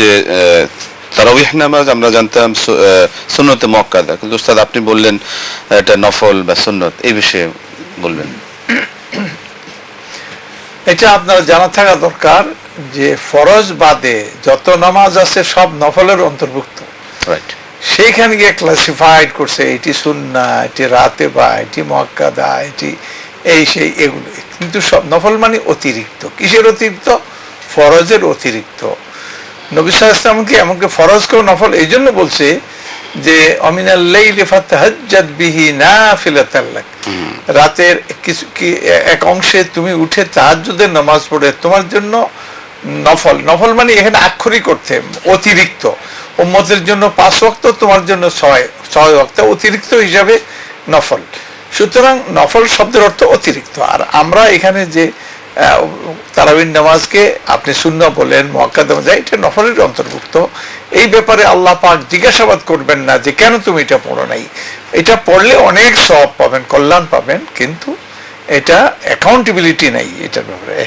যে তারাবিহ নামাজ আমরা জানতাম সুন্নতে মক্কাদা কিন্তু উস্তাদ আপনি বললেন এটা নফল বা সুন্নত এই বিষয়ে বলবেন। এটা আপনার জানা থাকা দরকার যে ফরজ বাদে যত নামাজ আছে সব নফলের অন্তর্ভুক্ত। রাইট সেইখানে গিয়ে ক্লাসিফাইড করছে এটি সুন্না এটি রাতে বা এটি মক্কাদা এটি এই সেই এগুলো। কিন্তু সব নফল মানে অতিরিক্ত। কিসের অতিরিক্ত? ফরজের অতিরিক্ত। নবী সাল্লাল্লাহু আলাইহি এমনকি ফরজ কেউ নফল এই জন্য বলছে যে রাতের কিছু কি এক অংশে তুমি উঠে তাহাজ্জুদের নামাজ পড়ে তোমার জন্য নফল। নফল মানে এখানে আক্ষরিক করতে অতিরিক্ত। উম্মতের জন্য পাঁচ ওয়াক্ত তোমার জন্য ছয় ছয় ওয়াক্ত অতিরিক্ত হিসাবে নফল। সুতরাং নফল শব্দের অর্থ অতিরিক্ত। আর আমরা এখানে যে তারাবিন নামাজকে আপনি শূন্য বলেন যায় এটা নফরের অন্তর্ভুক্ত। এই ব্যাপারে আল্লাহ পাক জিজ্ঞাসাবাদ করবেন না যে কেন তুমি এটা পড়ো নাই। এটা পড়লে অনেক সব পাবেন, কল্যাণ পাবেন, কিন্তু এটা অ্যাকাউন্টেবিলিটি নাই এটার ব্যাপারে।